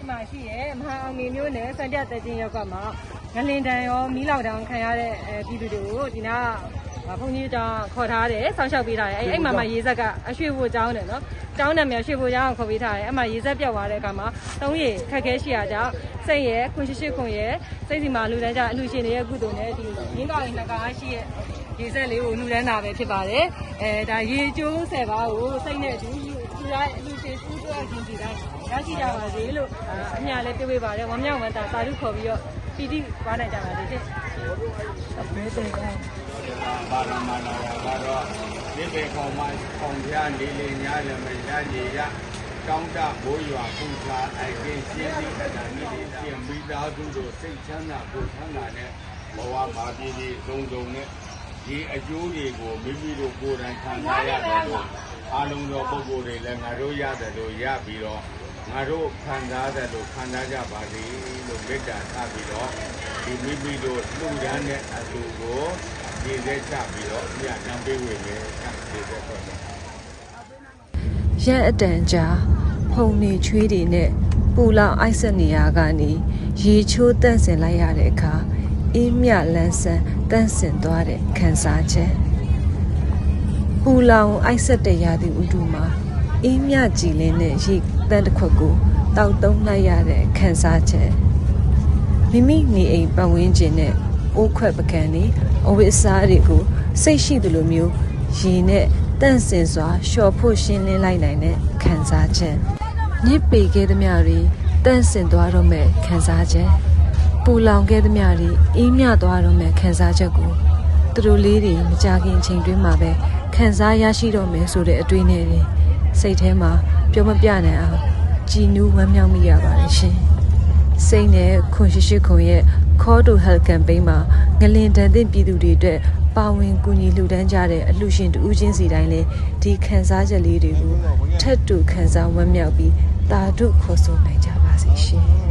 ဒီမှာရှိရဲမဟာအောင်မြေမျိုးနဲ့စံပြတက်ချင်းရောက်ကမှာငလင်တန်ရောမီးလောက်တောင်ခံရတဲ့အဲပြည်သူတွေကိုဒီနာကဘုန်းကြီးတောင်ခေါ်ထားတယ်ဆောင်းလျှောက်ပေးထားတယ်အဲ့အဲ့မှာမှရေဆက်ကအရွှေဖို့ကျောင်းတယ်နော်ကျောင်းနာမည်ရွှေဖို့ကျောင်းကိုခေါ်ပေးထားတယ်အဲ့မှာရေဆက်ပြောက်သွားတဲ့အခါမှာသုံးရည်ခက်ခဲရှိရကြောင်းစိတ်ရဲ့ခွန်ရှိရှိခွန်ရဲ့စိတ်စီမှာလူတန်းကြအလူရှင်တွေရဲ့ကုသိုလ်နဲ့ဒီရင်းကောင်းရင်နှစ်ကားရှိရဲ့ရေဆက်လေးကိုလူတန်းတာပဲဖြစ်ပါတယ်အဲဒါရေကျိုးဆယ်ပါးကိုစိတ်နဲ့ဒီလူ လူတိုင်းအလူရှင်စူးတွဲခြင်းဒီတိုင်းရရှိကြပါစေလို့အမြလည်းပြေးပေးပါတယ်ဝမ်းမြောက်ဝမ်းသာသာဓုခေါ်ပြီးတော့ပီတိပွားနိုင်ကြပါစေရှင်အမေတေကပါရမနာယကတော့ဒီပေခေါ်မှခေါင်ပြနေလေညာလည်းမရနေရတောင်းတဘိုးရွာပူဇာအိုက်ကင်းရှင်းပြီးအတန်ကြီးတွေပြင်မိသားစုတို့စိတ်ချမ်းသာကိုယ်ချမ်းသာနဲ့ဘဝမှာပြည်ပြည်စုံစုံနဲ့ဒီအကျိုးတွေကိုမိမိတို့ကိုယ်တိုင်ခံစားရတယ်လို့ အားလုံးသောပုဂ္ဂိုလ်တွေလည်းငါတို့ရတယ်လို့ရပြီးတော့ငါတို့ခံစားတယ်လို့ခံစားကြပါစေလို့မေတ္တာထားပြီးတော့ဒီမိမိတို့လှူဒန်းတဲ့အလူကိုဒီသက်ချပြီးတော့ညံပေးဝင်နေဆက်ဒီသက်တော့ရက်အတန်ကြာဖုန်နေချွေးတွေနဲ့ပူလောင်အိုက်ဆက်နေရကနေရေချိုးတန့်စင်လိုက်ရတဲ့အခါအေးမြလန်းဆန်းတန့်စင်သွားတဲ့ခံစားချက် ပူလောင်အိုက်ဆက်တဲ့ရာသီဥတုမှာအေးမြကြည်လင်းတဲ့ရေတန့်တစ်ခွက်ကိုတောက်သုံးလိုက်ရတဲ့ခံစားချက်မိမိနေအိမ်ပတ်ဝန်းကျင်နဲ့အိုးခွက်ပကံတွေအဝိအစားတွေကိုစိတ်ရှိသလိုမျိုးရေနဲ့တန့်စင်စွာလျှော်ဖို့ရှင်းလင်းလိုက်နိုင်တဲ့ခံစားချက်ညစ်ပေခဲ့သမျှတွေတန့်စင်သွားတော့မဲ့ခံစားချက်ပူလောင်ခဲ့သမျှတွေအေးမြသွားတော့မဲ့ခံစားချက်ကို သူတို့လေးတွေမကြခင်အချိန်တွင်းမှာပဲခံစားရရှိတော့မယ်ဆိုတဲ့အတွေးနဲ့တွေစိတ်ထဲမှာပြောမပြနိုင်အောင်ကြည်နူးဝမ်းမြောက်မိရပါတယ်ရှင်စိတ်နဲ့ခွန်ရှိရှိခွန်ရဲ့ Call to Help Campaign မှာငလင်တန်တဲ့ပြည်သူတွေအတွက်ပါဝင်ကူညီလှူဒန်းကြတဲ့အလှူရှင်တူးချင်းစီတိုင်းလည်းဒီခံစားချက်လေးတွေကိုထပ်တူခံစားဝမ်းမြောက်ပြီးတာဓုခေါ်ဆိုနိုင်ကြပါစေရှင်